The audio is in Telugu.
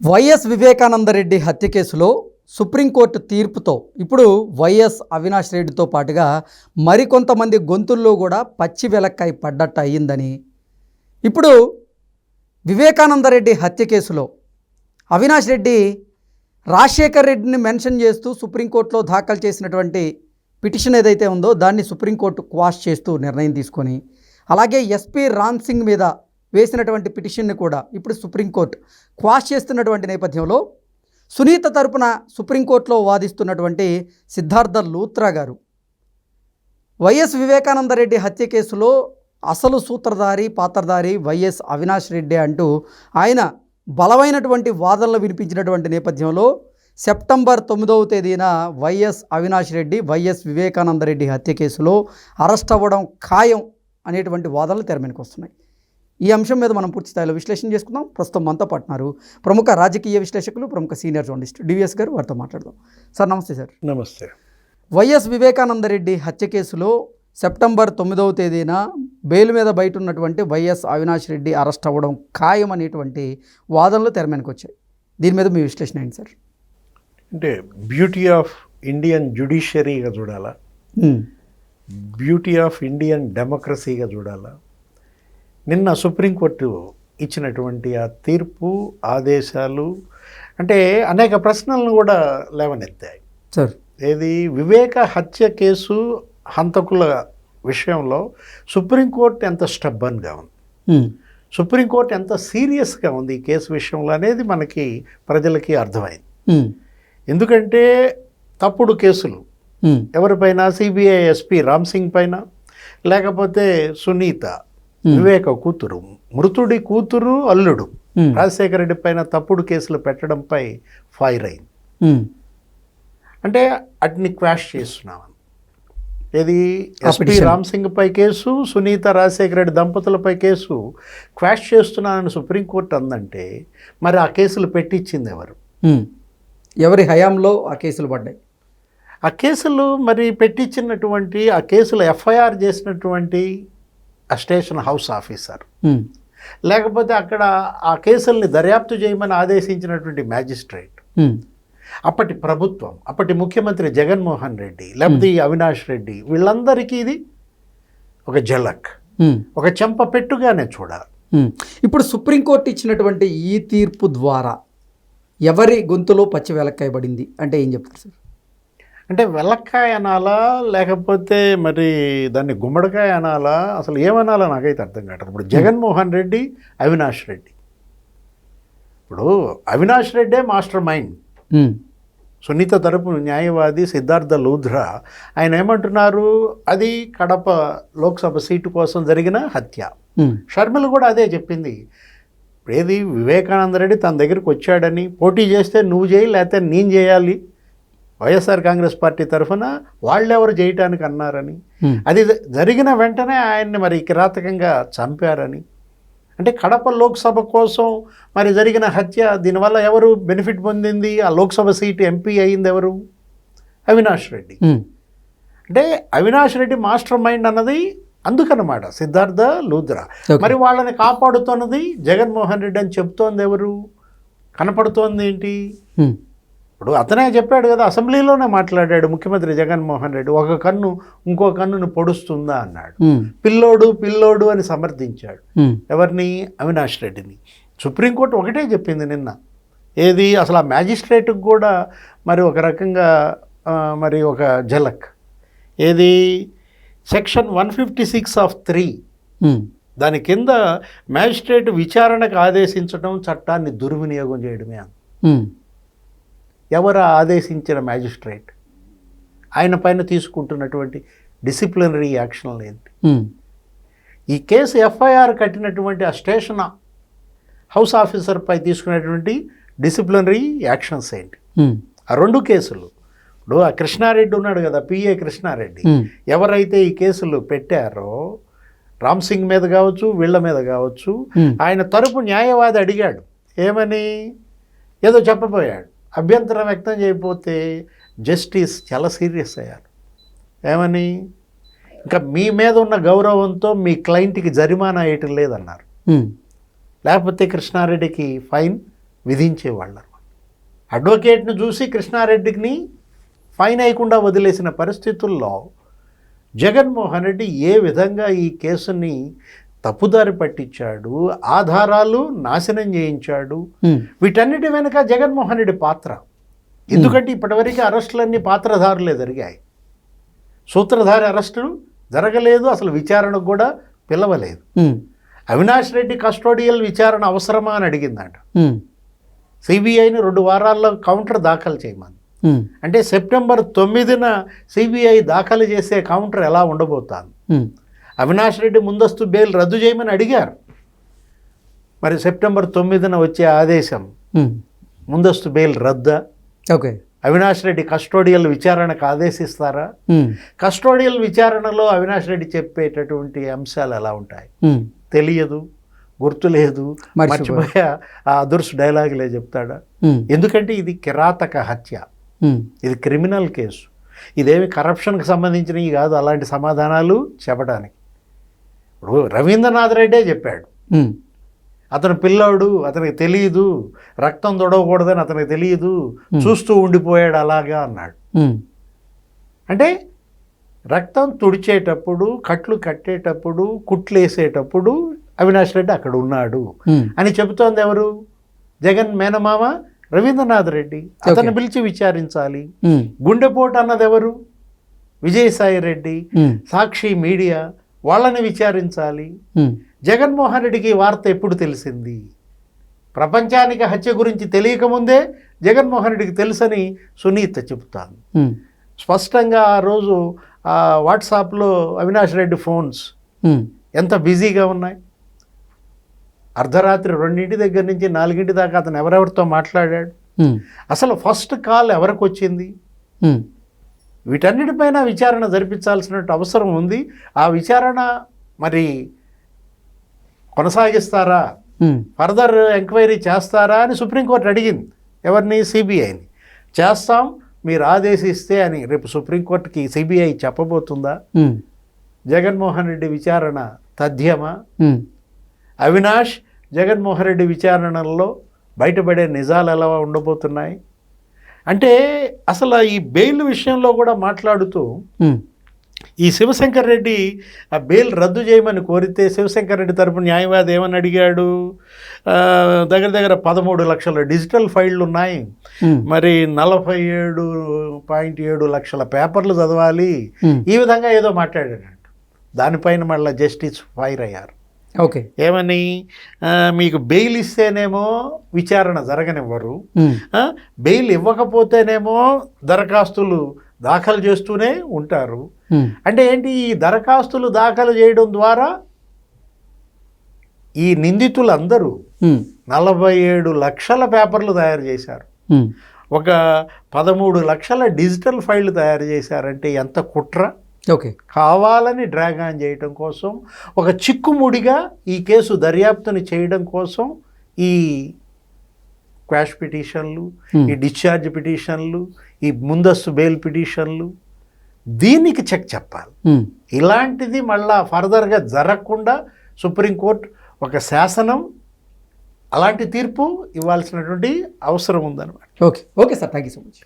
వైఎస్ వివేకానందరెడ్డి హత్య కేసులో సుప్రీంకోర్టు తీర్పుతో ఇప్పుడు వైఎస్ అవినాష్ రెడ్డితో పాటుగా మరికొంతమంది గొంతుల్లో కూడా పచ్చి వెలక్కాయ పడ్డట్టు అయ్యిందని. ఇప్పుడు వివేకానందరెడ్డి హత్య కేసులో అవినాష్ రెడ్డి రాజశేఖర్ రెడ్డిని మెన్షన్ చేస్తూ సుప్రీంకోర్టులో దాఖలు చేసినటువంటి పిటిషన్ ఏదైతే ఉందో దాన్ని సుప్రీంకోర్టు క్వాష్ చేస్తూ నిర్ణయం తీసుకొని అలాగే ఎస్పీ రామ్ సింగ్ మీద వేసినటువంటి పిటిషన్ని కూడా ఇప్పుడు సుప్రీంకోర్టు క్వాష్ చేస్తున్నటువంటి నేపథ్యంలో సునీత తరపున సుప్రీంకోర్టులో వాదిస్తున్నటువంటి సిద్ధార్థ లూత్రా గారు. వైఎస్ వివేకానందరెడ్డి హత్య కేసులో అసలు సూత్రధారి పాత్రధారి వైఎస్ అవినాష్ రెడ్డి అంటూ ఆయన బలమైనటువంటి వాదనలు వినిపించినటువంటి నేపథ్యంలో సెప్టెంబర్ తొమ్మిదవ తేదీన వైఎస్ అవినాష్ రెడ్డి వైఎస్ వివేకానందరెడ్డి హత్య కేసులో అరెస్ట్ అవ్వడం ఖాయం అనేటువంటి వాదనలు తెర వస్తున్నాయి. ఈ అంశం మీద మనం పూర్తి స్థాయిలో విశ్లేషణ చేసుకుందాం. ప్రస్తుతం మనతో పట్టినారు ప్రముఖ రాజకీయ విశ్లేషకులు ప్రముఖ సీనియర్ జర్నలిస్ట్ డివిఎస్ గారు. వారితో మాట్లాడదాం. సార్ నమస్తే సార్. నమస్తే. వైఎస్ వివేకానందరెడ్డి హత్య కేసులో సెప్టెంబర్ తొమ్మిదవ తేదీన బెయిల్ మీద బయట ఉన్నటువంటి వైఎస్ అవినాష్ రెడ్డి అరెస్ట్ అవ్వడం ఖాయం అనేటువంటి వాదనలు తెర మీదకి వచ్చాయి. దీని మీద మీ విశ్లేషణ ఏంటి సార్? అంటే బ్యూటీ ఆఫ్ ఇండియన్ జ్యుడిషియరీగా చూడాలా? బ్యూటీ ఆఫ్ ఇండియన్ డెమోక్రసీగా చూడాలా? నిన్న సుప్రీంకోర్టు ఇచ్చినటువంటి ఆ తీర్పు ఆదేశాలు అంటే అనేక ప్రశ్నలను కూడా లేవనెత్తాయి. సార్. ఏది? వివేక హత్య కేసు హంతకుల విషయంలో సుప్రీంకోర్టు ఎంత స్టబ్బన్గా ఉంది? సుప్రీంకోర్టు ఎంత సీరియస్గా ఉంది ఈ కేసు విషయంలో అనేది మనకి ప్రజలకి అర్థమైంది. ఎందుకంటే తప్పుడు కేసులు. ఎవరిపైన సిబిఐ ఎస్పీ రామ్ సింగ్ పైన లేకపోతే సునీత వివేక కూతురు మృతుడి కూతురు అల్లుడు. రాజశేఖర రెడ్డి పైన తప్పుడు కేసులు పెట్టడంపై ఫైర్ అయింది. అంటే అట్ని క్వాష్ చేస్తున్నాం ఏది ఎస్పీ. రామ్ సింగ్ పై కేసు సునీత రాజశేఖర రెడ్డి దంపతులపై కేసు క్వాష్ చేస్తున్నానని సుప్రీంకోర్టు అందంటే మరి ఆ కేసులు పెట్టించింది ఎవరు. ఎవరి హయాంలో ఆ కేసులు పడ్డాయి? ఆ కేసులు మరి పెట్టించినటువంటి ఆ కేసులు ఎఫ్ఐఆర్ చేసినటువంటి ఆ స్టేషన్ హౌస్ ఆఫీసర్. లేకపోతే అక్కడ ఆ కేసుల్ని దర్యాప్తు చేయమని ఆదేశించినటువంటి మ్యాజిస్ట్రేట్. అప్పటి ప్రభుత్వం అప్పటి ముఖ్యమంత్రి జగన్మోహన్ రెడ్డి లేకపోతే ఈ అవినాష్ రెడ్డి వీళ్ళందరికీ ఇది ఒక జలక్ ఒక చెంప పెట్టుగానే చూడాలి. ఇప్పుడు సుప్రీంకోర్టు ఇచ్చినటువంటి ఈ తీర్పు ద్వారా ఎవరి గొంతులో పచ్చి వెలక్కాయబడింది? అంటే ఏం చెప్తారు సార్? అంటే వెల్లక్కాయ అనాలా లేకపోతే మరి దాన్ని గుమ్మడికాయ అనాలా? అసలు ఏమనాలా నాకైతే అర్థం కావట్లేదు. ఇప్పుడు జగన్మోహన్ రెడ్డి అవినాష్ రెడ్డి. ఇప్పుడు అవినాష్ రెడ్డే మాస్టర్ మైండ్. సునీత తరపు న్యాయవాది సిద్ధార్థ లూధ్రా. ఆయన ఏమంటున్నారు? అది కడప లోక్సభ సీటు కోసం జరిగిన హత్య. షర్మిల కూడా అదే చెప్పింది. ఏది వివేకానంద రెడ్డి తన దగ్గరికి వచ్చాడని పోటీ చేస్తే నువ్వు చేయి లేకపోతే నేను చేయాలి. వైఎస్ఆర్ కాంగ్రెస్ పార్టీ తరఫున వాళ్ళెవరు చేయటానికి అన్నారని. అది జరిగిన వెంటనే ఆయన్ని మరి కిరాతకంగా చంపారని. అంటే కడప లోక్సభ కోసం మరి జరిగిన హత్య దీనివల్ల ఎవరు బెనిఫిట్ పొందింది? ఆ లోక్సభ సీటు ఎంపీ అయింది ఎవరు? అవినాష్ రెడ్డి. అంటే అవినాష్ రెడ్డి మాస్టర్ మైండ్ అన్నది అందుకనమాట సిద్ధార్థ లూద్రా. మరి వాళ్ళని కాపాడుతున్నది జగన్మోహన్ రెడ్డి అని చెప్తోంది ఎవరు? కనపడుతోంది ఏంటి? ఇప్పుడు అతనే చెప్పాడు కదా అసెంబ్లీలోనే మాట్లాడాడు ముఖ్యమంత్రి జగన్మోహన్ రెడ్డి. ఒక కన్ను ఇంకో కన్నును పొడుస్తుందా అన్నాడు. పిల్లోడు పిల్లోడు అని సమర్థించాడు. ఎవరిని? అవినాష్ రెడ్డిని. సుప్రీంకోర్టు ఒకటే చెప్పింది నిన్న. ఏది? అసలు ఆ మ్యాజిస్ట్రేట్కి కూడా మరి ఒక రకంగా మరి ఒక జలక్ ఏది? Section one fifty six of three. దాని కింద మ్యాజిస్ట్రేట్ విచారణకు ఆదేశించడం చట్టాన్ని దుర్వినియోగం చేయడమే ఉమ్, ఎవరు ఆదేశించిన మ్యాజిస్ట్రేట్? ఆయన పైన తీసుకుంటున్నటువంటి డిసిప్లినరీ యాక్షన్లు ఏంటి ఉమ్, ఈ కేసు ఎఫ్ఐఆర్ కట్టినటువంటి ఆ స్టేషన్ హౌస్ ఆఫీసర్పై తీసుకునేటువంటి డిసిప్లినరీ యాక్షన్స్ ఏంటి? ఆ రెండు కేసులు. ఇప్పుడు ఆ కృష్ణారెడ్డి ఉన్నాడు కదా పిఏ కృష్ణారెడ్డి. ఎవరైతే ఈ కేసులు పెట్టారో రామ్ సింగ్ మీద కావచ్చు వీళ్ళ మీద కావచ్చు ఆయన తరపు న్యాయవాది అడిగాడు ఏమని? ఏదో చెప్పబోయాడు. అభ్యంతరం వ్యక్తం చేయకపోతే జస్టిస్ చాలా సీరియస్ అయ్యారు. ఏమని? ఇంకా మీ మీద ఉన్న గౌరవంతో మీ క్లయింట్కి జరిమానా వేయటం లేదన్నారు. లేకపోతే కృష్ణారెడ్డికి ఫైన్ విధించేవాళ్ళు. అడ్వకేట్ను చూసి కృష్ణారెడ్డిని ఫైన్ అయ్యకుండా వదిలేసిన పరిస్థితుల్లో జగన్మోహన్ రెడ్డి ఏ విధంగా ఈ కేసుని తప్పుదారి పట్టించాడు ఆధారాలు నాశనం చేయించాడు. వీటన్నిటి వెనుక జగన్మోహన్ రెడ్డి పాత్ర. ఎందుకంటే ఇప్పటివరకు అరెస్టులన్నీ పాత్రధారులే జరిగాయి. సూత్రధారి అరెస్టులు జరగలేదు అసలు విచారణకు కూడా పిలవలేదు. అవినాష్ రెడ్డి కస్టోడియల్ విచారణ అవసరమా అని అడిగిందంట. సిబిఐని రెండు వారాల్లో కౌంటర్ దాఖలు చేయమని. అంటే సెప్టెంబర్ తొమ్మిదిన సిబిఐ దాఖలు చేసే కౌంటర్ ఎలా ఉండబోతాను అవినాష్ రెడ్డి ముందస్తు బెయిల్ రద్దు చేయమని అడిగారు. మరి సెప్టెంబర్ తొమ్మిదిన వచ్చే ఆదేశం. ముందస్తు బెయిల్ రద్దా? ఓకే. అవినాష్ రెడ్డి కస్టోడియల్ విచారణకు ఆదేశిస్తారా? కస్టోడియల్ విచారణలో అవినాష్ రెడ్డి చెప్పేటటువంటి అంశాలు ఎలా ఉంటాయి? తెలియదు గుర్తులేదు మర్చిపోయా. మర్చిపోయా? ఆ అదుర్స్ డైలాగులే చెప్తాడా? ఎందుకంటే ఇది కిరాతక హత్య. ఇది క్రిమినల్ కేసు. ఇదేమి కరప్షన్కి సంబంధించినవి కాదు అలాంటి సమాధానాలు చెప్పడానికి. ఇప్పుడు రవీంద్రనాథ్ రెడ్డే చెప్పాడు. అతను పిల్లోడు అతనికి తెలియదు రక్తం తొడవకూడదని అతనికి తెలియదు చూస్తూ ఉండిపోయాడు అలాగా అన్నాడు. అంటే రక్తం తుడిచేటప్పుడు కట్లు కట్టేటప్పుడు కుట్లు వేసేటప్పుడు అవినాష్ రెడ్డి అక్కడ ఉన్నాడు. అని చెబుతోంది ఎవరు? జగన్ మేనమామ రవీంద్రనాథ్ రెడ్డి. అతను పిలిచి విచారించాలి. గుండెపోటు అన్నది ఎవరు? విజయసాయి రెడ్డి. సాక్షి మీడియా. వాళ్ళని విచారించాలి. జగన్మోహన్ రెడ్డికి వార్త ఎప్పుడు తెలిసింది? ప్రపంచానికి హత్య గురించి తెలియకముందే జగన్మోహన్ రెడ్డికి తెలుసని సునీత చెబుతాను స్పష్టంగా ఆ రోజు వాట్సాప్లో అవినాష్ రెడ్డి ఫోన్స్ ఎంత బిజీగా ఉన్నాయి? అర్ధరాత్రి రెండింటి దగ్గర నుంచి నాలుగింటి దాకా అతను ఎవరెవరితో మాట్లాడాడు? అసలు ఫస్ట్ కాల్ ఎవరికి వచ్చింది? వీటన్నిటిపైన విచారణ జరిపించాల్సిన అవసరం ఉంది. ఆ విచారణ మరి కొనసాగిస్తారా? ఫర్దర్ ఎంక్వైరీ చేస్తారా అని సుప్రీంకోర్టు అడిగింది. ఎవరిని? సిబిఐని. చేస్తాం మీరు ఆదేశిస్తే అని రేపు సుప్రీంకోర్టుకి సిబిఐ చెప్పబోతుందా? జగన్మోహన్ రెడ్డి విచారణ తథ్యమా? అవినాష్ జగన్మోహన్ రెడ్డి విచారణలో బయటపడే నిజాలు ఎలా ఉండబోతున్నాయి? అంటే అసలు ఈ బెయిల్ విషయంలో కూడా మాట్లాడుతూ ఈ శివశంకర్ రెడ్డి ఆ బెయిల్ రద్దు చేయమని కోరితే శివశంకర్ రెడ్డి తరపు న్యాయవాది ఏమని అడిగాడు? దగ్గర దగ్గర పదమూడు లక్షల డిజిటల్ ఫైళ్ళు ఉన్నాయి. మరి నలభై ఏడు పాయింట్ ఏడు లక్షల పేపర్లు చదవాలి. ఈ విధంగా ఏదో మాట్లాడాడంట దానిపైన మళ్ళీ జస్టిస్ ఫైర్ అయ్యారు. ఓకే. ఏమని? మీకు బెయిల్ ఇస్తేనేమో విచారణ జరగనివ్వరు. బెయిల్ ఇవ్వకపోతేనేమో దరఖాస్తులు దాఖలు చేస్తూనే ఉంటారు. అంటే ఏంటి? ఈ దరఖాస్తులు దాఖలు చేయడం ద్వారా ఈ నిందితులందరూ నలభై ఏడు లక్షల పేపర్లు తయారు చేశారు. ఒక పదమూడు లక్షల డిజిటల్ ఫైళ్ళు తయారు చేశారంటే ఎంత కుట్ర? ఓకే. కావాలని డ్రాగ్ ఆన్ చేయడం కోసం ఒక చిక్కుముడిగా ఈ కేసు దర్యాప్తుని చేయడం కోసం ఈ క్వాష్ పిటిషన్లు Hmm. ఈ డిశ్చార్జ్ పిటిషన్లు ఈ ముందస్తు బెయిల్ పిటిషన్లు దీనికి చెక్ చెప్పాలి. ఉమ్, ఇలాంటిది మళ్ళా ఫర్దర్గా జరగకుండా సుప్రీంకోర్టు ఒక శాసనం అలాంటి తీర్పు ఇవ్వాల్సినటువంటి అవసరం ఉందన్నమాట. Okay. Okay sir. Thank you so much.